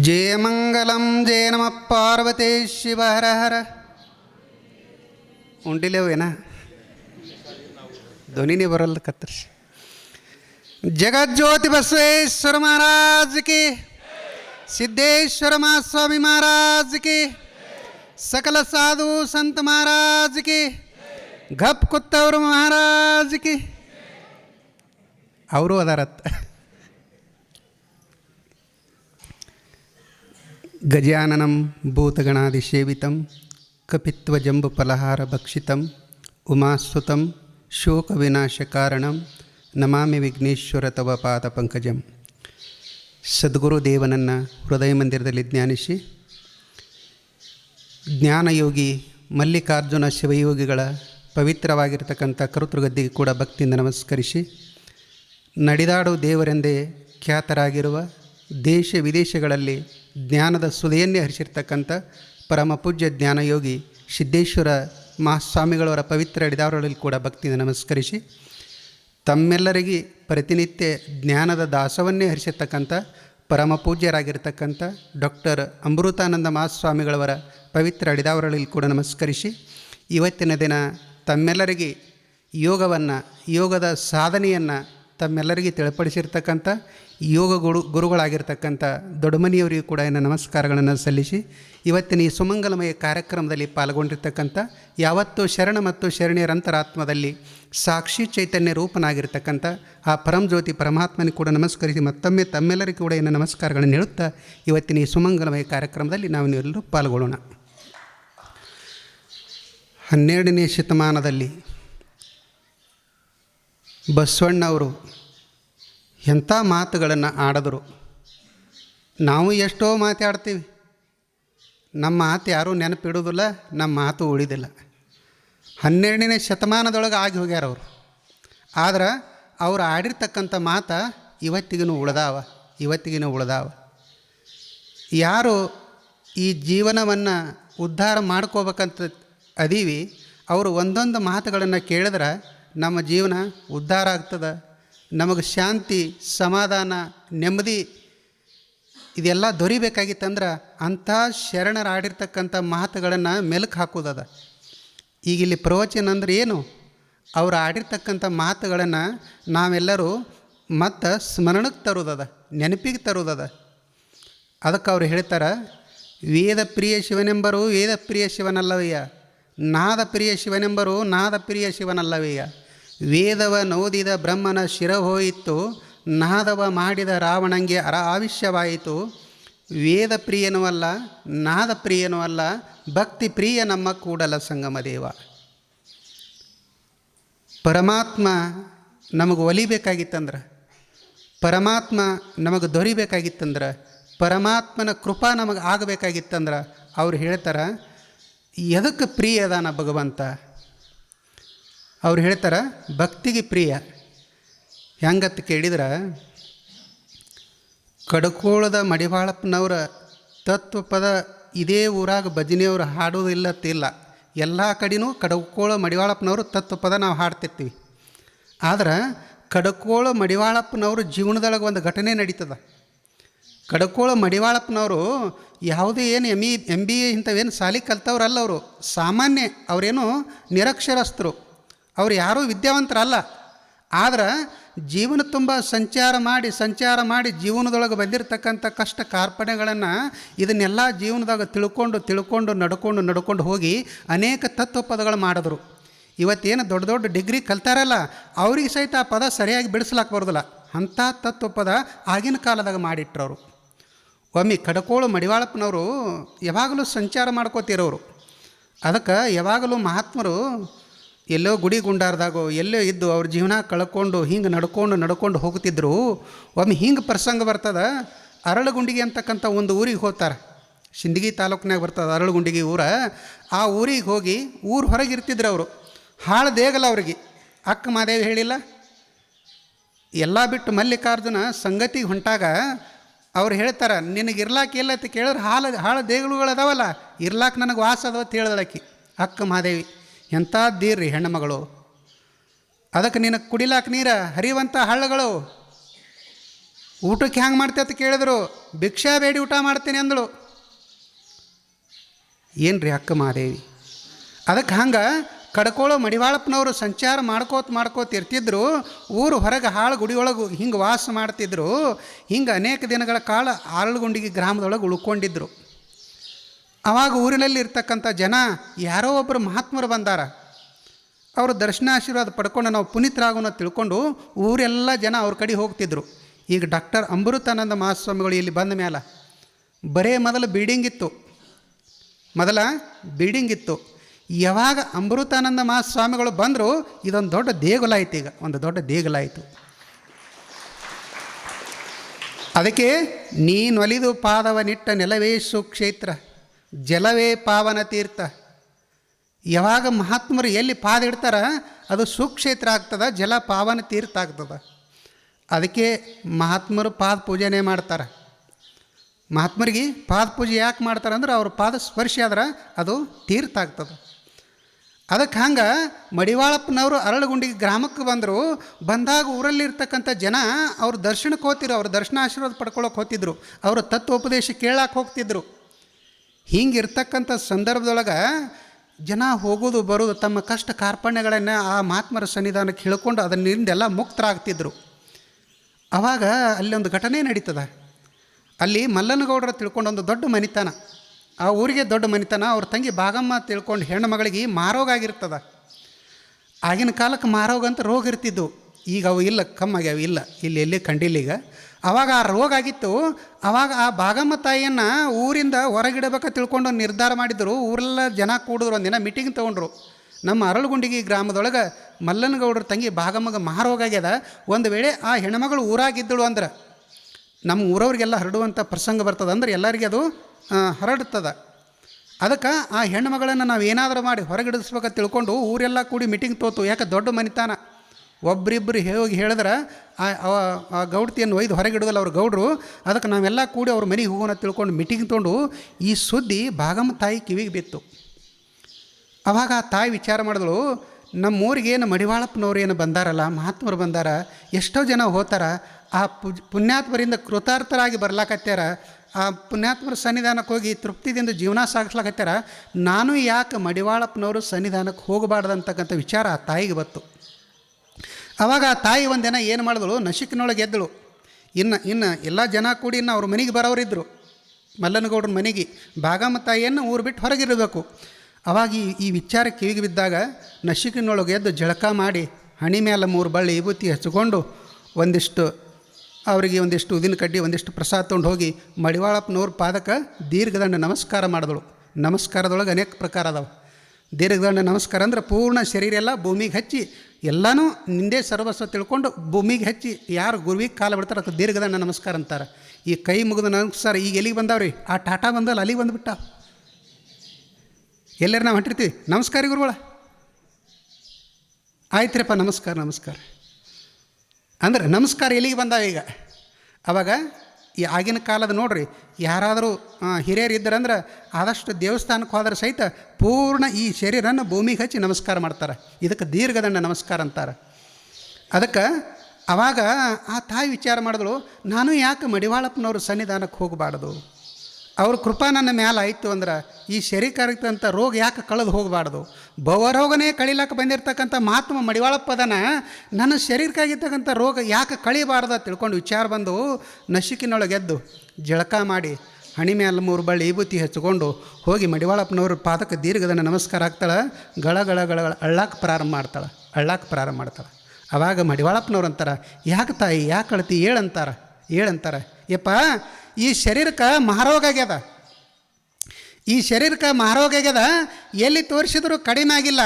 ಜಯ ನಮ ಪಾರ್ವತೇ ಶಿವ ಹರ ಹರ ಉಂಡಿಲೇವೇನ ಧ್ವನಿನೇ ಬರಲ್ಲ ಕತ್ತರಿಸಿ ಜಗಜ್ಯೋತಿ ಬಸವೇಶ್ವರ ಮಹಾರಾಜ್ ಕಿ ಸಿದ್ದೇಶ್ವರ ಮಹಾಸ್ವಾಮಿ ಮಹಾರಾಜ್ ಕಿ ಸಕಲ ಸಾಧು ಸಂತ ಮಹಾರಾಜ್ ಕಿ ಗಪ್ ಕುತ್ತವರು ಮಹಾರಾಜ್ ಕಿ ಅವರು ಅದಾರತ್ತ ಗಜಾನನಂ ಕಪಿತ್ವಜಂಬುಫಲಹಾರ ಕಪಿತ್ವಜಂಬುಫಲಹಾರಭಕ್ಷಿತಂ ಉಮಾಸ್ತುತಂ ಶೋಕವಿನಾಶಕಾರಣಂ ನಮಾಮಿ ವಿಘ್ನೇಶ್ವರ ತವ ಪಾದ ಪಂಕಜಂ ಸದ್ಗುರು ದೇವನನ್ನು ಹೃದಯ ಮಂದಿರದಲ್ಲಿ ಜ್ಞಾನಿಸಿ, ಜ್ಞಾನಯೋಗಿ ಮಲ್ಲಿಕಾರ್ಜುನ ಶಿವಯೋಗಿಗಳ ಪವಿತ್ರವಾಗಿರ್ತಕ್ಕಂಥ ಕರುತೃಗದ್ದಿಗೆ ಕೂಡ ಭಕ್ತಿಯಿಂದ ನಮಸ್ಕರಿಸಿ, ನಡೆದಾಡು ದೇವರೆಂದೇ ಖ್ಯಾತರಾಗಿರುವ ದೇಶ ವಿದೇಶಗಳಲ್ಲಿ ಜ್ಞಾನದ ಸುಲೆಯನ್ನೇ ಹರಿಸಿರ್ತಕ್ಕಂಥ ಪರಮ ಪೂಜ್ಯ ಜ್ಞಾನಯೋಗಿ ಸಿದ್ದೇಶ್ವರ ಮಹಾಸ್ವಾಮಿಗಳವರ ಪವಿತ್ರ ಅಡಿದಾವರಲ್ಲಿ ಕೂಡ ಭಕ್ತಿಯಿಂದ ನಮಸ್ಕರಿಸಿ, ತಮ್ಮೆಲ್ಲರಿಗೆ ಪ್ರತಿನಿತ್ಯ ಜ್ಞಾನದ ದಾಸವನ್ನೇ ಹರಿಸಿರ್ತಕ್ಕಂಥ ಪರಮ ಪೂಜ್ಯರಾಗಿರ್ತಕ್ಕಂಥ ಡಾಕ್ಟರ್ ಅಮೃತಾನಂದ ಮಹಾಸ್ವಾಮಿಗಳವರ ಪವಿತ್ರ ಅಡಿದಾವರಲ್ಲಿ ಕೂಡ ನಮಸ್ಕರಿಸಿ, ಇವತ್ತಿನ ದಿನ ತಮ್ಮೆಲ್ಲರಿಗೆ ಯೋಗವನ್ನು, ಯೋಗದ ಸಾಧನೆಯನ್ನು ತಮ್ಮೆಲ್ಲರಿಗೆ ತಿಳಿಪಡಿಸಿರ್ತಕ್ಕಂಥ ಯೋಗ ಗುರು ಗುರುಗಳಾಗಿರ್ತಕ್ಕಂಥ ದೊಡ್ಡಮನಿಯವರಿಗೂ ಕೂಡ ಏನು ನಮಸ್ಕಾರಗಳನ್ನು ಸಲ್ಲಿಸಿ, ಇವತ್ತಿನ ಈ ಸುಮಂಗಲಮಯ ಕಾರ್ಯಕ್ರಮದಲ್ಲಿ ಪಾಲ್ಗೊಂಡಿರ್ತಕ್ಕಂಥ, ಯಾವತ್ತೂ ಶರಣ ಮತ್ತು ಶರಣಿಯರ ಅಂತರಾತ್ಮದಲ್ಲಿ ಸಾಕ್ಷಿ ಚೈತನ್ಯ ರೂಪನಾಗಿರ್ತಕ್ಕಂಥ ಆ ಪರಂಜ್ಯೋತಿ ಪರಮಾತ್ಮನಿಗೆ ಕೂಡ ನಮಸ್ಕರಿಸಿ ಮತ್ತೊಮ್ಮೆ ತಮ್ಮೆಲ್ಲರಿಗೂ ಕೂಡ ಏನು ನಮಸ್ಕಾರಗಳನ್ನು ಹೇಳುತ್ತಾ, ಇವತ್ತಿನ ಈ ಸುಮಂಗಲಮಯ ಕಾರ್ಯಕ್ರಮದಲ್ಲಿ ನಾವು ನೀವೆಲ್ಲರೂ ಪಾಲ್ಗೊಳ್ಳೋಣ. ಹನ್ನೆರಡನೇ ಶತಮಾನದಲ್ಲಿ ಬಸವಣ್ಣವರು ಎಂಥ ಮಾತುಗಳನ್ನು ಆಡಿದ್ರು. ನಾವು ಎಷ್ಟೋ ಮಾತಾಡ್ತೀವಿ ನಮ್ಮ ಮಾತು ಯಾರೂ ನೆನಪಿಡೋದಿಲ್ಲ ನಮ್ಮ ಮಾತು ಉಳಿದಿಲ್ಲ. ಹನ್ನೆರಡನೇ ಶತಮಾನದೊಳಗೆ ಆಗಿ ಹೋಗ್ಯಾರ ಅವರು. ಆದ್ರೆ ಅವ್ರು ಆಡಿರ್ತಕ್ಕಂಥ ಮಾತ ಇವತ್ತಿಗೂ ಉಳ್ದಾವ ಇವತ್ತಿಗೂ ಉಳ್ದಾವ. ಯಾರು ಈ ಜೀವನವನ್ನು ಉದ್ಧಾರ ಮಾಡ್ಕೋಬೇಕಂತ ಅದೀವಿ, ಅವರು ಒಂದೊಂದು ಮಾತುಗಳನ್ನು ಕೇಳಿದ್ರೆ ನಮ್ಮ ಜೀವನ ಉದ್ಧಾರ ಆಗ್ತದೆ. ನಮಗೆ ಶಾಂತಿ, ಸಮಾಧಾನ, ನೆಮ್ಮದಿ ಇದೆಲ್ಲ ದೊರಿಬೇಕಾಗಿತ್ತಂದ್ರೆ ಅಂಥ ಶರಣರ ಆಡಿರ್ತಕ್ಕಂಥ ಮಾತುಗಳನ್ನು ಮೆಲುಕು ಹಾಕೋದದ ಈಗ ಇಲ್ಲಿ ಪ್ರವಚನ ಅಂದ್ರೆ ಏನು? ಅವರು ಆಡಿರ್ತಕ್ಕಂಥ ಮಾತುಗಳನ್ನು ನಾವೆಲ್ಲರೂ ಮತ್ತು ಸ್ಮರಣಕ್ಕೆ ತರೋದದ ನೆನಪಿಗೆ ತರೋದದ ಅದಕ್ಕೆ ಅವ್ರು ಹೇಳ್ತಾರೆ, ವೇದ ಪ್ರಿಯ ಶಿವನೆಂಬರು ವೇದ ಪ್ರಿಯ ಶಿವನಲ್ಲವಯ್ಯ, ನಾದ ಪ್ರಿಯ ಶಿವನೆಂಬರು ನಾದ ಪ್ರಿಯ ಶಿವನಲ್ಲವಯ್ಯ. ವೇದವ ನೋದಿದ ಬ್ರಹ್ಮನ ಶಿರ ಹೋಯಿತು, ನಾದವ ಮಾಡಿದ ರಾವಣಂಗೆ ಅರ ಆವಿಷ್ಯವಾಯಿತು. ವೇದ ಪ್ರಿಯನೂ ಅಲ್ಲ, ನಾದ ಪ್ರಿಯನೂ ಅಲ್ಲ, ಭಕ್ತಿ ಪ್ರಿಯ ನಮ್ಮ ಕೂಡಲ ಸಂಗಮ ದೇವ. ಪರಮಾತ್ಮ ನಮಗೆ ಒಲಿಬೇಕಾಗಿತ್ತಂದ್ರೆ, ಪರಮಾತ್ಮ ನಮಗೆ ದೊರಿಬೇಕಾಗಿತ್ತಂದ್ರೆ, ಪರಮಾತ್ಮನ ಕೃಪಾ ನಮಗೆ ಆಗಬೇಕಾಗಿತ್ತಂದ್ರೆ, ಅವ್ರು ಹೇಳ್ತಾರೆ ಎದಕ್ಕೆ ಪ್ರಿಯ ಅದಾನ ಭಗವಂತ? ಅವ್ರು ಹೇಳ್ತಾರೆ, ಭಕ್ತಿಗೆ ಪ್ರಿಯ. ಹೆಂಗತ್ತ ಕೇಳಿದ್ರೆ, ಕಡಕೋಳದ ಮಡಿವಾಳಪ್ಪನವರ ತತ್ವಪದ ಇದೇ ಊರಾಗ ಭಜನೆಯವರು ಹಾಡೋದಿಲ್ಲತ್ತಿಲ್ಲ ಎಲ್ಲ ಕಡೆನೂ ಕಡಕೋಳ ಮಡಿವಾಳಪ್ಪನವರು ತತ್ವಪದ ನಾವು ಹಾಡ್ತಿರ್ತೀವಿ. ಆದ್ರೆ, ಕಡಕೋಳ ಮಡಿವಾಳಪ್ಪನವರು ಜೀವನದೊಳಗೆ ಒಂದು ಘಟನೆ ನಡೀತದ. ಕಡಕೋಳ ಮಡಿವಾಳಪ್ಪನವರು ಯಾವುದೇ ಏನು M E M B A ಇಂಥವೇನು ಸಾಲಿ ಕಲ್ತವ್ರಲ್ಲ ಅವರು. ಸಾಮಾನ್ಯ ಅವರೇನು ನಿರಕ್ಷರಸ್ಥರು. ಅವ್ರು ಯಾರೂ ವಿದ್ಯಾವಂತರಲ್ಲ. ಆದ್ರೆ ಜೀವನ ತುಂಬ ಸಂಚಾರ ಮಾಡಿ ಸಂಚಾರ ಮಾಡಿ ಜೀವನದೊಳಗೆ ಬಂದಿರತಕ್ಕಂಥ ಕಷ್ಟ ಕಾರ್ಪಣೆಗಳನ್ನು ಇದನ್ನೆಲ್ಲ ಜೀವನದಾಗ ತಿಳ್ಕೊಂಡು ತಿಳ್ಕೊಂಡು, ನಡ್ಕೊಂಡು ನಡ್ಕೊಂಡು ಹೋಗಿ ಅನೇಕ ತತ್ವ ಪದಗಳು ಮಾಡಿದ್ರು. ಇವತ್ತೇನು ದೊಡ್ಡ ದೊಡ್ಡ ಡಿಗ್ರಿ ಕಲ್ತಾರಲ್ಲ, ಅವ್ರಿಗೆ ಸಹಿತ ಆ ಪದ ಸರಿಯಾಗಿ ಬಿಡಿಸ್ಲಾಕ ಬರೋದಿಲ್ಲ. ಅಂಥ ತತ್ವ ಪದ ಆಗಿನ ಕಾಲದಾಗ ಮಾಡಿಟ್ರವರು. ಒಮ್ಮೆ ಕಡಕೋಳು ಮಡಿವಾಳಪ್ಪನವರು ಯಾವಾಗಲೂ ಸಂಚಾರ ಮಾಡ್ಕೋತಿರೋರು. ಅದಕ್ಕೆ ಯಾವಾಗಲೂ ಮಹಾತ್ಮರು ಎಲ್ಲೋ ಗುಡಿ ಗುಂಡಾರ್ದಾಗೋ, ಎಲ್ಲೋ ಇದ್ದು ಅವ್ರ ಜೀವನ ಕಳ್ಕೊಂಡು, ಹಿಂಗೆ ನಡ್ಕೊಂಡು ನಡ್ಕೊಂಡು ಹೋಗ್ತಿದ್ರು. ಒಮ್ಮೆ ಹಿಂಗೆ ಪ್ರಸಂಗ ಬರ್ತದ. ಅರಳಗುಂಡಿಗೆ ಅಂತಕ್ಕಂಥ ಒಂದು ಊರಿಗೆ ಹೋಗ್ತಾರೆ. ಸಿಂದಗಿ ತಾಲೂಕಿನಾಗ ಬರ್ತದೆ ಅರಳಗುಂಡಿಗೆ ಊರ. ಆ ಊರಿಗೆ ಹೋಗಿ ಊರು ಹೊರಗೆ ಇರ್ತಿದ್ರು ಅವರು. ಹಾಳು ದೇಗಲ್ಲ ಅವ್ರಿಗೆ. ಅಕ್ಕ ಮಾದೇವಿ ಹೇಳಿಲ್ಲ. ಎಲ್ಲ ಬಿಟ್ಟು ಮಲ್ಲಿಕಾರ್ಜುನ ಸಂಗತಿಗೆ ಹೊಂಟಾಗ ಅವ್ರು ಹೇಳ್ತಾರೆ, ನಿನಗೆ ಇರ್ಲಾಕ ಇಲ್ಲ ಅಂತ ಕೇಳಿದ್ರೆ ಹಾಳು ಹಾಳು ದೇಗುಲುಗಳು ಅದಾವಲ್ಲ, ಇರ್ಲಾಕ ನನಗೆ ವಾಸ ಅದಾವ ಅಂತ ಹೇಳ್ದಳಕಿ ಅಕ್ಕ ಮಹಾದೇವಿ ಎಂಥದ್ದೀರ್ರಿ ಹೆಣ್ಣುಮಗಳು? ಅದಕ್ಕೆ ನಿನಗೆ ಕುಡಿಲಾಕ ನೀರ ಹರಿಯುವಂಥ ಹಳ್ಳಗಳು? ಊಟಕ್ಕೆ ಹ್ಯಾಂಗೆ ಮಾಡ್ತೆ ಅಂತ ಕೇಳಿದ್ರು, ಭಿಕ್ಷಾ ಬೇಡಿ ಊಟ ಮಾಡ್ತೀನಿ ಅಂದಳು. ಏನು ರೀ ಅಕ್ಕ ಮಾದೇವಿ ಅದಕ್ಕೆ ಹಂಗೆ ಕಡ್ಕೊಳ್ಳೋ ಮಡಿವಾಳಪ್ಪನವರು ಸಂಚಾರ ಮಾಡ್ಕೋತ ಮಾಡ್ಕೋತ ಇರ್ತಿದ್ರು, ಊರು ಹೊರಗೆ ಹಾಳು ಗುಡಿಯೊಳಗೆ ಹಿಂಗೆ ವಾಸ ಮಾಡ್ತಿದ್ರು, ಹಿಂಗೆ ಅನೇಕ ದಿನಗಳ ಕಾಲ ಆರಳುಗುಂಡಿಗೆ ಗ್ರಾಮದೊಳಗೆ ಉಳ್ಕೊಂಡಿದ್ರು. ಆವಾಗ ಊರಿನಲ್ಲಿ ಇರ್ತಕ್ಕಂಥ ಜನ ಯಾರೋ ಒಬ್ಬರು ಮಹಾತ್ಮರು ಬಂದಾರ. ಅವರು ದರ್ಶನ ಆಶೀರ್ವಾದ ಪಡ್ಕೊಂಡು ನಾವು ಪುನೀತರಾಗೋಣ ತಿಳ್ಕೊಂಡು ಊರೆಲ್ಲ ಜನ ಅವ್ರ ಕಡೆ ಹೋಗ್ತಿದ್ರು. ಈಗ ಡಾಕ್ಟರ್ ಅಮೃತಾನಂದ ಮಹಾಸ್ವಾಮಿಗಳು ಇಲ್ಲಿ ಬಂದ ಮೇಲೆ ಬರೇ ಮೊದಲು ಬಿಲ್ಡಿಂಗ್ ಇತ್ತು. ಮೊದಲ ಬಿಲ್ಡಿಂಗ್ ಇತ್ತು. ಯಾವಾಗ ಅಮೃತಾನಂದ ಮಹಾಸ್ವಾಮಿಗಳು ಬಂದರು ಇದೊಂದು ದೊಡ್ಡ ದೇಗುಲ ಆಯ್ತು ಈಗ, ಒಂದು ದೊಡ್ಡ ದೇಗುಲ ಆಯಿತು. ಅದಕ್ಕೆ ನೀನೊಲಿದು ಪಾದವನಿಟ್ಟ ನೆಲವೇ ಸುಕ್ಷೇತ್ರ. ಜಲವೇ ಪಾವನ ತೀರ್ಥ. ಯಾವಾಗ ಮಹಾತ್ಮರು ಎಲ್ಲಿ ಪಾದ ಇಡ್ತಾರ, ಅದು ಸುಕ್ಷೇತ್ರ ಆಗ್ತದೆ, ಜಲ ಪಾವನ ತೀರ್ಥ ಆಗ್ತದ. ಅದಕ್ಕೆ ಮಹಾತ್ಮರು ಪಾದ ಪೂಜೆನೇ ಮಾಡ್ತಾರೆ. ಮಹಾತ್ಮರಿಗೆ ಪಾದ ಪೂಜೆ ಯಾಕೆ ಮಾಡ್ತಾರೆ ಅಂದ್ರೆ ಅವ್ರ ಪಾದ ಸ್ಪರ್ಶ ಆದ್ರೆ ಅದು ತೀರ್ಥ ಆಗ್ತದೆ. ಅದಕ್ಕೆ ಹಂಗೆ ಮಡಿವಾಳಪ್ಪನವರು ಅರಳಗುಂಡಿಗೆ ಗ್ರಾಮಕ್ಕೆ ಬಂದರು, ಬಂದಾಗ ಊರಲ್ಲಿರ್ತಕ್ಕಂಥ ಜನ ಅವ್ರ ದರ್ಶನಕ್ಕೆ ಹೋಗ್ತಿರು ಅವ್ರ ದರ್ಶನ ಆಶೀರ್ವಾದ ಪಡ್ಕೊಳಕ್ಕೆ ಹೋಗ್ತಿದ್ರು, ಅವರ ತತ್ವೋಪದೇಶ ಕೇಳಕ್ಕೆ ಹೋಗ್ತಿದ್ರು. ಹಿಂಗಿರ್ತಕ್ಕಂಥ ಸಂದರ್ಭದೊಳಗೆ ಜನ ಹೋಗೋದು ಬರೋದು ತಮ್ಮ ಕಷ್ಟ ಕಾರ್ಪಣ್ಯಗಳನ್ನು ಆ ಮಹಾತ್ಮರ ಸನ್ನಿಧಾನಕ್ಕೆ ಹೇಳ್ಕೊಂಡು ಅದನ್ನಿಂದೆಲ್ಲ ಮುಕ್ತರಾಗ್ತಿದ್ರು. ಆವಾಗ ಅಲ್ಲಿ ಒಂದು ಘಟನೆ ನಡೀತದ. ಅಲ್ಲಿ ಮಲ್ಲನಗೌಡರ ತಿಳ್ಕೊಂಡು ಒಂದು ದೊಡ್ಡ ಮನಿತನ. ಆ ಊರಿಗೆ ದೊಡ್ಡ ಮನಿತನ. ಅವ್ರ ತಂಗಿ ಭಾಗಮ್ಮ ತಿಳ್ಕೊಂಡು ಹೆಣ್ಣು ಮಗಳಿಗೆ ಮಾರೋಗ ಆಗಿರ್ತದೆ. ಆಗಿನ ಕಾಲಕ್ಕೆ ಮಾರೋಗ ಅಂತ ರೋಗ ಇರ್ತಿದ್ವು. ಈಗ ಅವು ಇಲ್ಲ ಕಮ್ಮಾಗ್ಯಾವ ಇಲ್ಲ. ಇಲ್ಲಿ ಎಲ್ಲಿ ಕಂಡಿಲ್ಲ ಈಗ. ಅವಾಗ ಆ ರೋಗ ಆಗಿತ್ತು, ಅವಾಗ ಆ ಭಾಗಮ್ಮ ತಾಯಿಯನ್ನು ಊರಿಂದ ಹೊರಗಿಡಬೇಕ ತಿಳ್ಕೊಂಡು ನಿರ್ಧಾರ ಮಾಡಿದ್ರು. ಊರೆಲ್ಲ ಜನ ಕೂಡಿದ್ರು, ಒಂದಿನ ಮೀಟಿಂಗ್ ತೊಗೊಂಡ್ರು. ನಮ್ಮ ಅರಳುಗುಂಡಿಗೆ ಗ್ರಾಮದೊಳಗೆ ಮಲ್ಲನಗೌಡ್ರ ತಂಗಿ ಭಾಗಮ್ಮಗ ಮಹಾರೋಗ ಆಗ್ಯದ. ಒಂದು ವೇಳೆ ಆ ಹೆಣ್ಮಗಳು ಊರಾಗಿದ್ದಳು ಅಂದ್ರೆ, ನಮ್ಮ ಊರವ್ರಿಗೆಲ್ಲ ಹರಡುವಂಥ ಪ್ರಸಂಗ ಬರ್ತದೆ ಅಂದ್ರೆ ಎಲ್ಲರಿಗೆ ಅದು ಹರಡುತ್ತದೆ ಅದಕ್ಕೆ ಆ ಹೆಣ್ಣು ಮಗಳನ್ನು ನಾವು ಏನಾದರೂ ಮಾಡಿ ಹೊರಗಿಡಿಸ್ಬೇಕಂತ ತಿಳ್ಕೊಂಡು ಊರೆಲ್ಲ ಕೂಡಿ ಮೀಟಿಂಗ್ ತೋತು. ಯಾಕೆ ದೊಡ್ಡ ಮನಿತಾನ. ಒಬ್ರಿಬ್ಬರು ಹೋಗಿ ಹೇಳಿದ್ರೆ, ಆ ಗೌಡ್ತಿಯನ್ನು ಒಯ್ದು ಹೊರಗಿಡೋದಲ್ಲ ಅವ್ರ ಗೌಡ್ರು, ಅದಕ್ಕೆ ನಾವೆಲ್ಲ ಕೂಡಿ ಅವ್ರ ಮನೆಗೆ ಹೋಗೋಣ ತಿಳ್ಕೊಂಡು ಮೀಟಿಂಗ್ ತೊಗೊಂಡು ಈ ಸುದ್ದಿ ಭಾಗಮ್ಮ ತಾಯಿ ಕಿವಿಗೆ ಬಿತ್ತು. ಅವಾಗ ಆ ತಾಯಿ ವಿಚಾರ ಮಾಡಿದಳು ನಮ್ಮ ಊರಿಗೆ ಏನು ಮಡಿವಾಳಪ್ಪನವ್ರು ಏನು ಬಂದಾರಲ್ಲ, ಮಹಾತ್ಮರು ಬಂದಾರ, ಎಷ್ಟೋ ಜನ ಹೋತಾರ, ಆ ಪುಜ್ ಪುಣ್ಯಾತ್ಮರಿಂದ ಕೃತಾರ್ಥರಾಗಿ ಬರ್ಲಾಕತ್ಯಾರ, ಆ ಪುಣ್ಯಾತ್ಮರ ಸನ್ನಿಧಾನಕ್ಕೆ ಹೋಗಿ ತೃಪ್ತಿದಿಂದ ಜೀವನ ಸಾಗಿಸ್ಲಾಕತ್ಯಾರ, ನಾನು ಯಾಕೆ ಮಡಿವಾಳಪ್ಪನವರು ಸನ್ನಿಧಾನಕ್ಕೆ ಹೋಗಬಾರ್ದಂತಕ್ಕಂಥ ವಿಚಾರ ಆ ತಾಯಿಗೆ ಬತ್ತು ಅವಾಗ ಆ ತಾಯಿ ಒಂದಿನ ಏನು ಮಾಡಿದಳು? ನಶಿಕ್ನೊಳಗೆ ಎದ್ದಳು. ಇನ್ನು ಇನ್ನು ಎಲ್ಲ ಜನ ಕೂಡಿ ಇನ್ನು ಅವ್ರ ಮನೆಗೆ ಬರೋರಿದ್ದರು ಮಲ್ಲನಗೌಡ್ರ ಮನೆಗೆ ಭಾಗಮ್ಮ ತಾಯಿಯನ್ನು ಊರು ಬಿಟ್ಟು ಹೊರಗಿರಬೇಕು. ಅವಾಗ ಈ ಈ ವಿಚಾರ ಕಿವಿಗೆ ಬಿದ್ದಾಗ ನಶಿಕಿನೊಳಗೆ ಎದ್ದು ಜಳಕ ಮಾಡಿ ಹಣಿ ಮೇಲೆ ಮೂರು ಬಳ್ಳಿ ವಿಭೂತಿ ಹಚ್ಚಿಕೊಂಡು ಒಂದಿಷ್ಟು ಅವರಿಗೆ ಒಂದಿಷ್ಟು ಉದಿನ ಕಡ್ಡಿ, ಒಂದಿಷ್ಟು ಪ್ರಸಾದ ತೊಗೊಂಡು ಹೋಗಿ ಮಡಿವಾಳಪ್ಪನವ್ರ ಪಾದಕ್ಕೆ ದೀರ್ಘದಂಡ ನಮಸ್ಕಾರ ಮಾಡಿದಳು. ನಮಸ್ಕಾರದೊಳಗೆ ಅನೇಕ ಪ್ರಕಾರ ಅದಾವೆ. ದೀರ್ಘದಂಡ ನಮಸ್ಕಾರ ಅಂದ್ರೆ ಪೂರ್ಣ ಶರೀರ ಎಲ್ಲ ಭೂಮಿಗೆ ಹಚ್ಚಿ ಎಲ್ಲನೂ ನಿಂದೇ ಸರ್ವಸ್ವ ತಿಳ್ಕೊಂಡು ಭೂಮಿಗೆ ಹಚ್ಚಿ ಯಾರು ಗುರುವಿಗೆ ಕಾಲು ಬಿಡ್ತಾರೆ ಅದಕ್ಕೆ ದೀರ್ಘದಂಡ ನಮಸ್ಕಾರ ಅಂತಾರೆ. ಈ ಕೈ ಮುಗಿದ ನಮಸ್ಕಾರ, ಈಗ ಎಲ್ಲಿಗೆ ಬಂದಾವ್ರಿ? ಆ ಟಾಟಾ ಬಂದಲ್ಲ, ಅಲ್ಲಿಗೆ ಬಂದುಬಿಟ್ಟ. ಎಲ್ಲರೂ ನಾವು ಹಂಟಿರ್ತೀವಿ. ನಮಸ್ಕಾರ ಗುರುಗಳ. ಆಯ್ತ್ರಪ್ಪ, ನಮಸ್ಕಾರ ನಮಸ್ಕಾರ. ಅಂದ್ರೆ ನಮಸ್ಕಾರ ಎಲ್ಲಿಗೆ ಬಂದಾವ ಈಗ? ಅವಾಗ ಈ ಆಗಿನ ಕಾಲದ ನೋಡ್ರಿ, ಯಾರಾದರೂ ಹಿರಿಯರು ಇದ್ದರಂದ್ರೆ ಆದಷ್ಟು ದೇವಸ್ಥಾನಕ್ಕೆ ಹೋದ್ರೆ ಸಹಿತ ಪೂರ್ಣ ಈ ಶರೀರನ ಭೂಮಿಗೆ ಹಚ್ಚಿ ನಮಸ್ಕಾರ ಮಾಡ್ತಾರೆ. ಇದಕ್ಕೆ ದೀರ್ಘದಂಡ ನಮಸ್ಕಾರ ಅಂತಾರೆ. ಅದಕ್ಕೆ ಆವಾಗ ಆ ತಾಯಿ ವಿಚಾರ ಮಾಡಿದಳು, ನಾನು ಯಾಕೆ ಮಡಿವಾಳಪ್ಪನವ್ರ ಸನ್ನಿಧಾನಕ್ಕೆ ಹೋಗಬಾರ್ದು? ಅವ್ರ ಕೃಪಾ ನನ್ನ ಮ್ಯಾಲ ಆಯಿತು ಅಂದ್ರೆ ಈ ಶರೀರಕ್ಕಾಗಿರ್ತಂಥ ರೋಗ ಯಾಕೆ ಕಳೆದು ಹೋಗಬಾರ್ದು? ಭವರೋಗನೇ ಕಳಿಲಕ್ಕೆ ಬಂದಿರತಕ್ಕಂಥ ಮಹಾತ್ಮ ಮಡಿವಾಳಪ್ಪದನ ನನ್ನ ಶರೀರಕ್ಕಾಗಿರ್ತಕ್ಕಂಥ ರೋಗ ಯಾಕೆ ಕಳಿಬಾರ್ದ ತಿಳ್ಕೊಂಡು ವಿಚಾರ ಬಂದು ನಶಿಕಿನೊಳಗೆದ್ದು ಜಳಕ ಮಾಡಿ ಹಣಿ ಮೇಲೆ ಮೂರು ಬಳ್ಳಿ ಈಭೂತಿ ಹಚ್ಕೊಂಡು ಹೋಗಿ ಮಡಿವಾಳಪ್ಪನವ್ರ ಪಾದಕ್ಕೆ ದೀರ್ಘದನ ನಮಸ್ಕಾರ ಆಗ್ತಾಳೆ ಗಳ ಗಳ ಗಳ ಅಳ್ಳಾಕೆ ಪ್ರಾರಂಭ ಮಾಡ್ತಾಳೆ. ಅಳ್ಳಾಕೆ ಪ್ರಾರಂಭ ಮಾಡ್ತಾಳೆ. ಅವಾಗ ಮಡಿವಾಳಪ್ಪನವ್ರು ಅಂತಾರೆ, ಯಾಕೆ ತಾಯಿ, ಯಾಕೆ ಅಳ್ತಿ ಹೇಳಂತಾರೆ ಹೇಳಂತಾರೆ ಯಪ್ಪ ಈ ಶರೀರಕ್ಕೆ ಮಹಾರೋಗ ಆಗ್ಯದ. ಈ ಶರೀರಕ್ಕೆ ಮಹಾರೋಗ ಆಗ್ಯದ, ಎಲ್ಲಿ ತೋರಿಸಿದ್ರು ಕಡಿಮೆ ಆಗಿಲ್ಲ.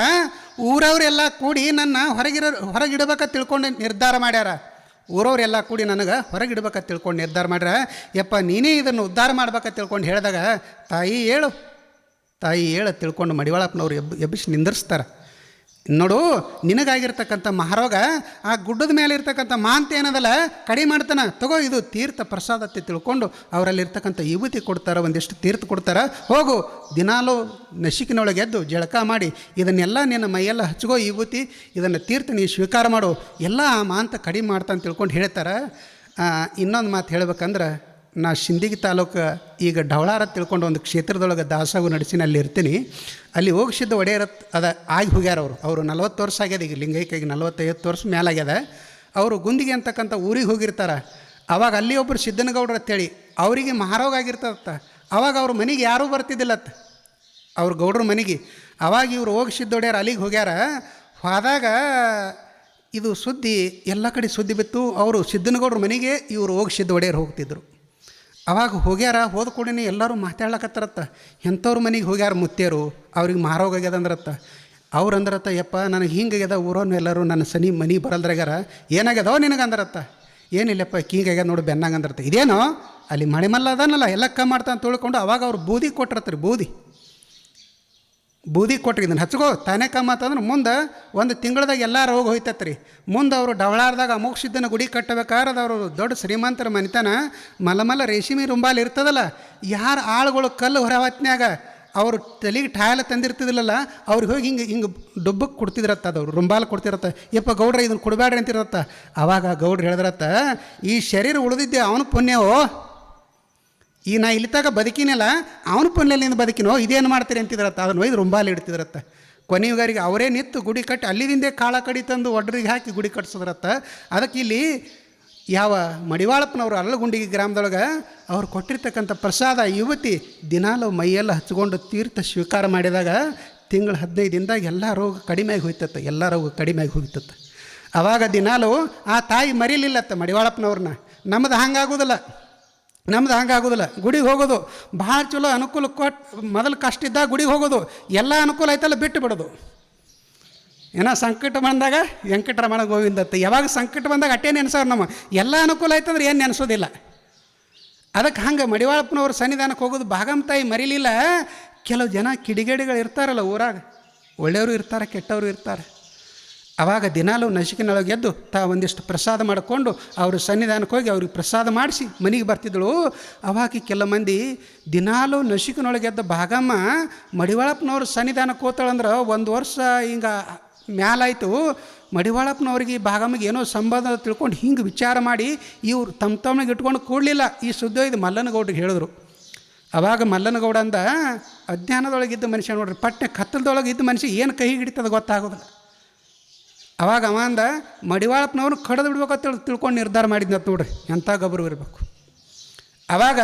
ಊರವರೆಲ್ಲ ಕೂಡಿ ನನ್ನ ಹೊರಗಿರ, ಹೊರಗಿಡಬೇಕ ತಿಳ್ಕೊಂಡು ನಿರ್ಧಾರ ಮಾಡ್ಯಾರ. ಊರವರೆಲ್ಲ ಕೂಡಿ ನನಗೆ ಹೊರಗಿಡ್ಬೇಕ ತಿಳ್ಕೊಂಡು ನಿರ್ಧಾರ ಮಾಡ್ಯಾರ. ಯಪ್ಪ, ನೀನೇ ಇದನ್ನು ಉದ್ಧಾರ ಮಾಡ್ಬೇಕ ತಿಳ್ಕೊಂಡು ಹೇಳಿದಾಗ ತಾಯಿ ಹೇಳು ತಾಯಿ ಹೇಳು ತಿಳ್ಕೊಂಡು ಮಡಿವಾಳಪ್ಪನವ್ರು ಎಬ್, ಎಬ್ಬಿಸಿ ನಿಂದಿರ್ಸ್ತಾರೆ. ನೋಡು, ನಿನಗಾಗಿರ್ತಕ್ಕಂಥ ಮಹಾರೋಗ, ಆ ಗುಡ್ಡದ ಮೇಲೆ ಇರ್ತಕ್ಕಂಥ ಮಾಂತ ಏನದಲ್ಲ ಕಡಿಮೆ ಮಾಡ್ತಾನೆ. ತಗೋ, ಇದು ತೀರ್ಥ ಪ್ರಸಾದ ಅಂತ ತಿಳ್ಕೊಂಡು ಅವರಲ್ಲಿರ್ತಕ್ಕಂಥ ಯುವತಿ ಕೊಡ್ತಾರೆ, ಒಂದಿಷ್ಟು ತೀರ್ಥ ಕೊಡ್ತಾರೆ. ಹೋಗು, ದಿನಾಲು ನಶಿಕಿನೊಳಗೆ ಎದ್ದು ಜಳಕ ಮಾಡಿ, ಇದನ್ನೆಲ್ಲ ನಿನ್ನ ಮೈಯೆಲ್ಲ ಹಚ್ಕೋ ಯುವತಿ ಇದನ್ನು ತೀರ್ಥ ನೀ ಸ್ವೀಕಾರ ಮಾಡು. ಎಲ್ಲ ಆ ಮಾಂತ ಕಡಿಮೆ ಮಾಡ್ತಾನೆ ತಿಳ್ಕೊಂಡು ಹೇಳ್ತಾರೆ. ಇನ್ನೊಂದು ಮಾತು ಹೇಳ್ಬೇಕಂದ್ರೆ ನಾ ಶಿಂದಗಿ ತಾಲೂಕು ಈಗ ಢವಳಾರ ತಿಳ್ಕೊಂಡು ಒಂದು ಕ್ಷೇತ್ರದೊಳಗೆ ದಾಸಾಗು ನಡೆಸಿನ ಅಲ್ಲಿ ಇರ್ತೀನಿ. ಅಲ್ಲಿ ಹೋಗಿಸಿದ್ದ ಒಡೆಯರ ಅದ ಆಗಿ ಹೋಗ್ಯಾರ ಅವರು. ಅವರು ನಲ್ವತ್ತು ವರ್ಷ ಆಗ್ಯದ ಈಗ ಲಿಂಗೈಕ್ಯಾಗಿ ನಲವತ್ತೈವತ್ತು ವರ್ಷ ಮೇಲಾಗ್ಯದ ಅವರು ಗುಂದಿಗೆ ಅಂತಕ್ಕಂಥ ಊರಿಗೆ ಹೋಗಿರ್ತಾರೆ. ಅವಾಗ ಅಲ್ಲಿ ಒಬ್ಬರು ಸಿದ್ದನಗೌಡ್ರು ಅಂತೇಳಿ ಅವರಿಗೆ ಮಹಾರೋಗ ಆಗಿರ್ತದತ್ತ. ಅವಾಗ ಅವ್ರ ಮನೆಗೆ ಯಾರೂ ಬರ್ತಿದ್ದಿಲ್ಲತ್ತ. ಅವ್ರ ಗೌಡ್ರ ಮನೆಗೆ. ಅವಾಗ ಇವ್ರು ಹೋಗಿ ಒಡೆಯರ ಅಲ್ಲಿಗೆ ಹೋಗ್ಯಾರ. ಹೋದಾಗ ಇದು ಸುದ್ದಿ ಎಲ್ಲ ಕಡೆ ಸುದ್ದಿ ಬಿತ್ತು. ಅವರು ಸಿದ್ದನಗೌಡ್ರ ಮನೆಗೆ ಇವರು ಹೋಗಿ ಸಿದ್ದ ಒಡೆಯರು ಹೋಗ್ತಿದ್ರು. ಅವಾಗ ಹೋಗ್ಯಾರ, ಹೋದ ಕೂಡನೇ ಎಲ್ಲರೂ ಮಾತಾಡ್ಲಕತ್ತಾರತ್ತ. ಎಂಥವ್ರ ಮನೆಗೆ ಹೋಗ್ಯಾರ ಮುತ್ತೇರು, ಅವ್ರಿಗೆ ಮಾರೋಗ ಆಗ್ಯದ ಅಂದ್ರತ್ತ. ಅವ್ರು ಅಂದ್ರತ್ತ, ಯಪ್ಪ, ನನಗೆ ಹಿಂಗಾಗ್ಯದ ಊರೋನು ಎಲ್ಲರೂ ನನ್ನ ಸನಿ ಮನೆ ಬರಲ್ದ್ರಾಗ್ಯಾರ ಏನಾಗ್ಯದೋ ನಿನಗೆ ಅಂದ್ರತ್ತ. ಏನಿಲ್ಲಪ್ಪ ಹಿಂಗಾಗ್ಯದ ನೋಡಿ, ಬೆನ್ನಂಗೆ ಅಂದ್ರತ್ತ. ಇದೇನೋ, ಅಲ್ಲಿ ಮಣಿಮಲ್ಲ ಅದಾನಲ್ಲ ಎಲ್ಲ ಕಮ್ಮಿ ಮಾಡ್ತಾ ಅಂತ ತಿಳ್ಕೊಂಡು ಅವಾಗ ಅವ್ರು ಬೂದಿ ಕೊಟ್ಟಿರತ್ರಿ, ಬೂದಿ. ಬೂದಿ ಕೊಟ್ರಿ ಇದನ್ನು. ಹಚ್ಕೋ, ತಾನೇ ಕಮ್ಮ ಅಂತಂದ್ರೆ ಮುಂದೆ ಒಂದು ತಿಂಗಳದಾಗ ಎಲ್ಲ ರೋಗ ಹೋಯ್ತತ್ ರೀ ಮುಂದೆ ಅವರು ಡವಳಾರ್ದಾಗ ಅಮೋಕ್ಷಿದ್ದನ ಗುಡಿ ಕಟ್ಟಬೇಕಾದ್ರೆ ಅವರು ದೊಡ್ಡ ಶ್ರೀಮಂತರ ಮನಿತನ ಮಲಮಲ ರೇಷ್ಮೆ ರುಂಬಾಲ್ ಇರ್ತದಲ್ಲ, ಯಾರು ಆಳುಗಳು ಕಲ್ಲು ಹೊರ ಹೊತ್ನ್ಯಾಗ ಅವರು ತಲೆಗೆ ಠಾಯಲ ತಂದಿರ್ತಿದಿಲ್ಲಲ್ಲ ಅವ್ರಿಗೆ ಹೋಗಿ ಹಿಂಗೆ ಹಿಂಗೆ ಡುಬ್ಬಕ್ಕೆ ಕೊಡ್ತಿದ್ರತ್ತ ಅದವ್ರು ರುಂಬಾಲ್ ಕೊಡ್ತಿರತ್ತ. ಯಪ್ಪ ಗೌಡ್ರ ಇದನ್ನು ಕೊಡಬೇಡ್ರಿ ಅಂತಿರತ್ತ. ಅವಾಗ ಗೌಡ್ರು ಹೇಳಿದ್ರತ್ತ, ಈ ಶರೀರ ಉಳಿದಿದ್ದೆ ಅವನು ಪುಣ್ಯವೋ? ಈ ನಾ ಇಲ್ಲಿತಾಗ ಬದುಕಿನಲ್ಲ, ಅವನ ಪುಣ್ಯಲಿಂದ ಬದುಕಿನೋ, ಇದೇನು ಮಾಡ್ತೀರಿ ಅಂತಿದ್ರತ್ತ. ಅದನ್ನು ಒಯ್ದು ರುಂಬಾಲಿ ಇಡ್ತಿದ್ರತ್ತ. ಕೊನೆಯುಗಾರಿಗೆ ಅವರೇ ನಿಂತು ಗುಡಿ ಕಟ್ಟಿ ಅಲ್ಲಿದಿಂದೇ ಕಾಳ ಕಡಿ ತಂದು ಒಡ್ರಿಗೆ ಹಾಕಿ ಗುಡಿ ಕಟ್ಸಿದ್ರತ್ತ. ಅದಕ್ಕೆ ಇಲ್ಲಿ ಯಾವ ಮಡಿವಾಳಪ್ಪನವರು ಅಲ್ಲಗುಂಡಿಗೆ ಗ್ರಾಮದೊಳಗೆ ಅವ್ರು ಕೊಟ್ಟಿರ್ತಕ್ಕಂಥ ಪ್ರಸಾದ, ಯುವತಿ ದಿನಾಲು ಮೈಯೆಲ್ಲ ಹಚ್ಕೊಂಡು ತೀರ್ಥ ಸ್ವೀಕಾರ ಮಾಡಿದಾಗ ತಿಂಗಳು ದಿನದಾಗ ಎಲ್ಲ ರೋಗ ಕಡಿಮೆಯಾಗಿ ಹೋಯ್ತತ್ತ, ಎಲ್ಲ ರೋಗ ಕಡಿಮೆಯಾಗಿ ಹೋಗ್ತತ್ತ. ಆವಾಗ ದಿನಾಲು ಆ ತಾಯಿ ಮರೀಲಿಲ್ಲತ್ತ ಮಡಿವಾಳಪ್ಪನವ್ರನ್ನ. ನಮ್ಮದು ಹಂಗಾಗೋದಿಲ್ಲ. ನಮ್ದು ಹಂಗಾಗೋದಿಲ್ಲ. ಗುಡಿಗೆ ಹೋಗೋದು ಭಾಳ ಚಲೋ ಅನುಕೂಲ ಕೊಟ್ಟು ಮೊದಲು ಕಷ್ಟ ಇದ್ದಾಗ ಗುಡಿಗೆ ಹೋಗೋದು. ಎಲ್ಲ ಅನುಕೂಲ ಆಯ್ತಲ್ಲ ಬಿಟ್ಟು ಬಿಡೋದು. ಏನೋ ಸಂಕಟ ಬಂದಾಗ ವೆಂಕಟರಮಣ ಗೋವಿಂದತ್ತ ಯಾವಾಗ ಸಂಕಟ ಬಂದಾಗ ಅಟ್ಟೆ ನೆನೆಸೋರು ನಮ್ಮ? ಎಲ್ಲ ಅನುಕೂಲ ಆಯ್ತಂದ್ರೆ ಏನು ನೆನೆಸೋದಿಲ್ಲ. ಅದಕ್ಕೆ ಹಂಗೆ ಮಡಿವಾಳಪ್ಪನವ್ರ ಸನ್ನಿಧಾನಕ್ಕೆ ಹೋಗೋದು ಭಾಗಮ್ ತಾಯಿ ಮರಿಲಿಲ್ಲ. ಕೆಲವು ಜನ ಕಿಡಿಗೇಡಿಗಳು ಇರ್ತಾರಲ್ಲ ಊರಾಗ. ಒಳ್ಳೆಯವರು ಇರ್ತಾರೆ, ಕೆಟ್ಟವರು ಇರ್ತಾರೆ. ಅವಾಗ ದಿನಾಲೂ ನಶಿಕಿನೊಳಗೆ ಎದ್ದು ತಾ ಒಂದಿಷ್ಟು ಪ್ರಸಾದ ಮಾಡಿಕೊಂಡು ಅವ್ರ ಸನ್ನಿಧಾನಕ್ಕೆ ಹೋಗಿ ಅವ್ರಿಗೆ ಪ್ರಸಾದ ಮಾಡಿಸಿ ಮನೆಗೆ ಬರ್ತಿದ್ದಳು. ಅವಾಗ ಕೆಲ ಮಂದಿ ದಿನಾಲೂ ನಶಿಕಿನೊಳಗೆ ಎದ್ದ, ಭಾಗಮ್ಮ, ಮಡಿವಾಳಪ್ಪನವ್ರ ಸನ್ನಿಧಾನಕ್ಕೆ ಹೋತಾಳಂದ್ರೆ ಒಂದು ವರ್ಷ ಹಿಂಗೆ ಮ್ಯಾಲಾಯಿತು. ಮಡಿವಾಳಪ್ಪನವ್ರಿಗೆ ಭಾಗಮ್ಮಗೆ ಏನೋ ಸಂಬಂಧ ತಿಳ್ಕೊಂಡು ಹಿಂಗೆ ವಿಚಾರ ಮಾಡಿ ಇವ್ರು ತಮ್ಮ ತಮ್ಮನಿಗೆ ಇಟ್ಕೊಂಡು ಕೂಡಲಿಲ್ಲ. ಈ ಸುದ್ದಿ ಇದು ಮಲ್ಲನಗೌಡ್ರಿಗೆ ಹೇಳಿದ್ರು. ಅವಾಗ ಮಲ್ಲನಗೌಡ ಅಂದ, ಅಜ್ಞಾನದೊಳಗಿದ್ದ ಮನುಷ್ಯ ನೋಡ್ರಿ ಪಟ್ಟೆ ಕತ್ತಲದೊಳಗೆ ಇದ್ದ ಮನುಷ್ಯ ಏನು ಕೈ ಹಿಡಿತದ ಗೊತ್ತಾಗೋದಿಲ್ಲ. ಅವಾಗ ಅವ ಅಂದ, ಮಡಿವಾಳಪ್ಪನವ್ರು ಕಡ್ದು ಬಿಡ್ಬೇಕಂತ ತಿಳ್ ತಿಳ್ಕೊಂಡು ನಿರ್ಧಾರ ಮಾಡಿದ್ನತ್ ನೋಡ್ರಿ ಎಂಥ ಗಬ್ರು ಇರಬೇಕು. ಆವಾಗ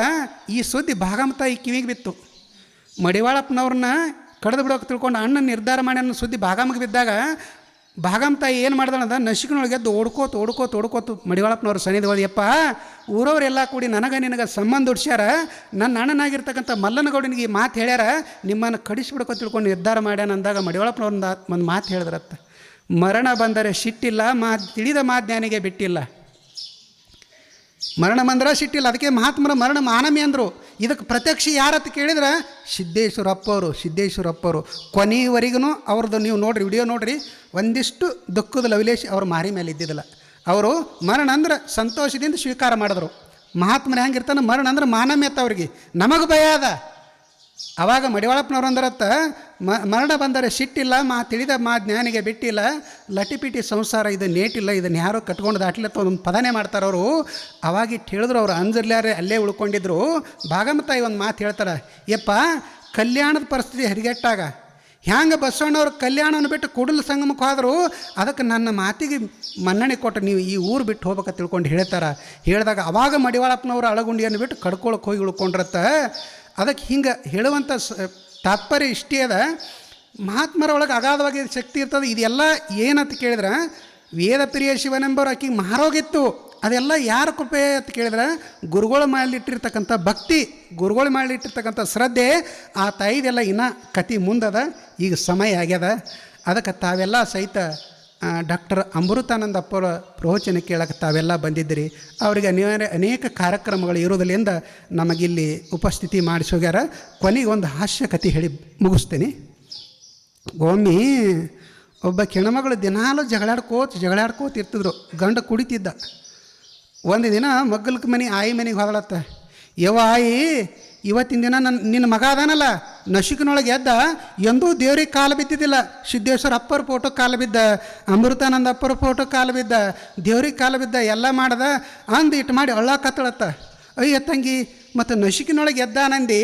ಈ ಸುದ್ದಿ ಭಾಗಮತ ಈ ಕಿವಿಗೆ ಬಿತ್ತು. ಮಡಿವಾಳಪ್ಪನವ್ರನ್ನ ಕಡ್ದು ಬಿಡೋಕೆ ತಿಳ್ಕೊಂಡು ಅಣ್ಣ ನಿರ್ಧಾರ ಮಾಡಿ ಅನ್ನೋ ಸುದ್ದಿ ಭಾಗಮಗೆ ಬಿದ್ದಾಗ ಭಾಗಮ್ ತಾಯಿ ಏನು ಮಾಡ್ದಳಂದ ನಶಿಕನೊಳಗೆದ್ದು ಓಡ್ಕೋತ ಓಡ್ಕೋತ, ಓಡ್ಕೋತು ಮಡಿವಾಳಪ್ಪನವ್ರ ಸನ್ನಿಧಿ ಹೋದ್ಯಪ್ಪ ಊರವರೆಲ್ಲ ಕೂಡಿ ನನಗೆ ನಿನಗೆ ಸಂಬಂಧ ಉಡ್ಸ್ಯಾರ ನನ್ನ ಅಣ್ಣನಾಗಿರ್ತಕ್ಕಂಥ ಮಲ್ಲನಗೌಡನಿಗೆ ಈ ಮಾತು ಹೇಳ್ಯಾರ, ನಿಮ್ಮನ್ನು ಕಡಿಸ್ಬಿಡ್ಕೋ ತಿಳ್ಕೊಂಡು ನಿರ್ಧಾರ ಮಾಡ್ಯಾನ ಅಂದಾಗ ಮಡಿವಾಳಪ್ಪನವ್ರನ್ನ ಒಂದು ಮಾತು ಹೇಳಿದ್ರತ್ತ. ಮರಣ ಬಂದರೆ ಸಿಟ್ಟಿಲ್ಲ, ಮಾ, ತಿಳಿದ ಮಾಜ್ಞಾನಿಗೆ ಬಿಟ್ಟಿಲ್ಲ. ಮರಣ ಬಂದ್ರೆ ಸಿಟ್ಟಿಲ್ಲ, ಅದಕ್ಕೆ ಮಹಾತ್ಮರ ಮರಣ ಮಾನಮಿ ಅಂದರು. ಇದಕ್ಕೆ ಪ್ರತ್ಯಕ್ಷ ಯಾರತ್ತು ಕೇಳಿದ್ರೆ ಸಿದ್ದೇಶ್ವರಪ್ಪವರು ಸಿದ್ದೇಶ್ವರಪ್ಪವರು ಕೊನೆಯವರೆಗೂ ಅವ್ರದ್ದು ನೀವು ನೋಡ್ರಿ, ವಿಡಿಯೋ ನೋಡ್ರಿ, ಒಂದಿಷ್ಟು ದುಃಖದ ಲವಿಲೇಶ್ ಅವ್ರ ಮಾರಿ ಮೇಲೆ ಇದ್ದಿದ್ದಿಲ್ಲ. ಅವರು ಮರಣ ಅಂದ್ರೆ ಸಂತೋಷದಿಂದ ಸ್ವೀಕಾರ ಮಾಡಿದ್ರು. ಮಹಾತ್ಮನ ಹೆಂಗಿರ್ತಾನೆ, ಮರಣ ಅಂದ್ರೆ ಮಾನಮ್ಯತ ಅವ್ರಿಗೆ. ನಮಗೆ ಭಯ ಅದ. ಅವಾಗ ಮಡಿವಾಳಪ್ಪನವ್ರು ಅಂದರತ್ತ ಮರಣ ಬಂದರೆ ಸಿಟ್ಟಿಲ್ಲ, ಮಾ ತಿಳಿದ ಮಾ ಜ್ಞಾನಿಗೆ ಬಿಟ್ಟಿಲ್ಲ, ಲಟಿಪಿಟಿ ಸಂಸಾರ ಇದು ನೇಟಿಲ್ಲ, ಇದನ್ನು ಯಾರು ಕಟ್ಕೊಂಡು ದಾಟ್ಲತ್ತ ಒಂದು ಪದನೆ ಮಾಡ್ತಾರೆ ಅವರು. ಅವಾಗ ಇಟ್ಟು ಹೇಳಿದ್ರು ಅವರು, ಅಂಜರ್ಲಾರೆ ಅಲ್ಲೇ ಉಳ್ಕೊಂಡಿದ್ರು. ಭಾಗಮತಾಯಿ ಒಂದು ಮಾತು ಹೇಳ್ತಾರೆ, ಯಪ್ಪ, ಕಲ್ಯಾಣದ ಪರಿಸ್ಥಿತಿ ಹರಿಗೆಟ್ಟಾಗ, ಹ್ಯಾಂಗೆ ಬಸವಣ್ಣವ್ರ ಕಲ್ಯಾಣವನ್ನು ಬಿಟ್ಟು ಕೂಡಲ ಸಂಗಮಕ್ಕೆ ಹೋದರೂ, ಅದಕ್ಕೆ ನನ್ನ ಮಾತಿಗೆ ಮನ್ನಣೆ ಕೊಟ್ಟು ನೀವು ಈ ಊರು ಬಿಟ್ಟು ಹೋಗ್ಬೇಕ ತಿಳ್ಕೊಂಡು ಹೇಳ್ತಾರೆ. ಹೇಳಿದಾಗ ಅವಾಗ ಮಡಿವಾಳಪ್ಪನವರು ಅಳಗುಂಡಿಯನ್ನು ಬಿಟ್ಟು ಕಡ್ಕೊಳಕ್ಕೆ ಹೋಗಿ ಉಳ್ಕೊಂಡ್ರತ್ತ. ಅದಕ್ಕೆ ಹಿಂಗೆ ಹೇಳುವಂಥ ಸ, ತಾತ್ಪರ್ಯ ಇಷ್ಟೇ ಅದ. ಮಹಾತ್ಮರ ಒಳಗೆ ಅಗಾಧವಾಗಿ ಶಕ್ತಿ ಇರ್ತದೆ. ಇದೆಲ್ಲ ಏನಂತ ಕೇಳಿದ್ರೆ, ವೇದ ಪ್ರಿಯ ಶಿವನೆಂಬರು ಆಕೆ ಮಾರೋಗಿತ್ತು ಅದೆಲ್ಲ ಯಾರ ಕೃಪೆ ಅಂತ ಕೇಳಿದ್ರೆ, ಗುರುಗಳು ಮಾಡಲಿಟ್ಟಿರ್ತಕ್ಕಂಥ ಭಕ್ತಿ, ಗುರುಗಳು ಮಾಡಲಿಟ್ಟಿರ್ತಕ್ಕಂಥ ಶ್ರದ್ಧೆ, ಆ ತಾಯಿದೆಲ್ಲ ಇನ್ನೂ ಕತಿ ಮುಂದದ. ಈಗ ಸಮಯ ಆಗ್ಯದ. ಅದಕ್ಕೆ ತಾವೆಲ್ಲ ಸಹಿತ ಡಾಕ್ಟರ್ ಅಮೃತಾನಂದ ಅಪ್ಪರ ಪ್ರವಚನ ಕೇಳಕ್ಕೆ ತಾವೆಲ್ಲ ಬಂದಿದ್ದೀರಿ. ಅವರಿಗೆ ಅನೇಕ ಅನೇಕ ಕಾರ್ಯಕ್ರಮಗಳು ಇರೋದರಿಂದ ನಮಗಿಲ್ಲಿ ಉಪಸ್ಥಿತಿ ಮಾಡಿಸೋಗ್ಯಾರ ಕೊನೆಗೆ ಒಂದು ಹಾಸ್ಯ ಕಥೆ ಹೇಳಿ ಮುಗಿಸ್ತೀನಿ. ಒಮ್ಮೆ ಒಬ್ಬ ಹೆಣ್ಮಗಳು ದಿನಾಲು ಜಗಳಾಡ್ಕೋತ ಜಗಳಾಡ್ಕೋತ ಇರ್ತಿದ್ರು. ಗಂಡ ಕುಡಿತಿದ್ದ. ಒಂದು ದಿನ ಮಗ್ಗಲ್ಕ ಮನೆ, ಆಯಿ ಮನೆಗೆ ಹೊರಳತ್ತ ಯವ ಆಯಿ ಇವತ್ತಿನ ದಿನ ನನ್ನ ನಿನ್ನ ಮಗ ಅದಾನಲ್ಲ, ನಶಿಕನೊಳಗೆ ಎದ್ದ, ಎಂದೂ ದೇವ್ರಿಗೆ ಕಾಲು ಬಿದ್ದಿದ್ದಿಲ್ಲ. ಸಿದ್ದೇಶ್ವರ ಅಪ್ಪರ ಫೋಟೋ ಕಾಲು ಬಿದ್ದ, ಅಮೃತಾನಂದ ಅಪ್ಪರ ಫೋಟೋ ಕಾಲು ಬಿದ್ದ, ದೇವ್ರಿಗೆ ಕಾಲು ಬಿದ್ದ, ಎಲ್ಲ ಮಾಡ್ದ, ಅಂದು ಇಟ್ಟು ಮಾಡಿ ಕತ್ತಳತ್ತ. ಅಯ್ಯ ತಂಗಿ, ಮತ್ತು ನಶಿಕಿನೊಳಗೆ ಎದ್ದಾನಂದಿ,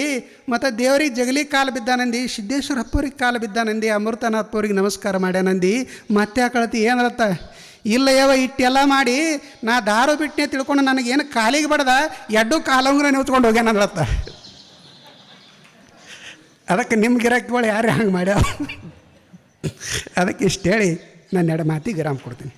ಮತ್ತು ದೇವ್ರಿಗೆ ಜಗಲಿ ಕಾಲು ಬಿದ್ದಾನಂದಿ, ಸಿದ್ದೇಶ್ವರ ಅಪ್ಪರಿಗೆ ಕಾಲು ಬಿದ್ದಾನಂದಿ ಅಮೃತನ ಅಪ್ಪವ್ರಿಗೆ ನಮಸ್ಕಾರ ಮಾಡ್ಯಾನಂದಿ. ಮತ್ತೆ ಕಳತಿ ಏನರತ್ತ? ಇಲ್ಲ ಯಾವ ಇಟ್ಟೆಲ್ಲ ಮಾಡಿ ನಾ ದಾರು ಬಿಟ್ಟನೆ ತಿಳ್ಕೊಂಡು ನನಗೇನು ಕಾಲಿಗೆ ಬಡ್ದ, ಎಡ್ಡು ಕಾಲಂಗ್ರ ನಿಂತ್ಕೊಂಡು ಹೋಗ್ಯಾನಂದ್ರತ್ತ. ಅದಕ್ಕೆ ನಿಮ್ಮ ಗಿರಾಕಿಗಳು ಯಾರು ಹಂಗೆ ಮಾಡ್ಯಾವ ಅದಕ್ಕೆ ಇಷ್ಟು ಹೇಳಿ ನಾನು ಎರಡು ಮಾತಿಗೆ ವಿರಾಮ ಕೊಡ್ತೀನಿ.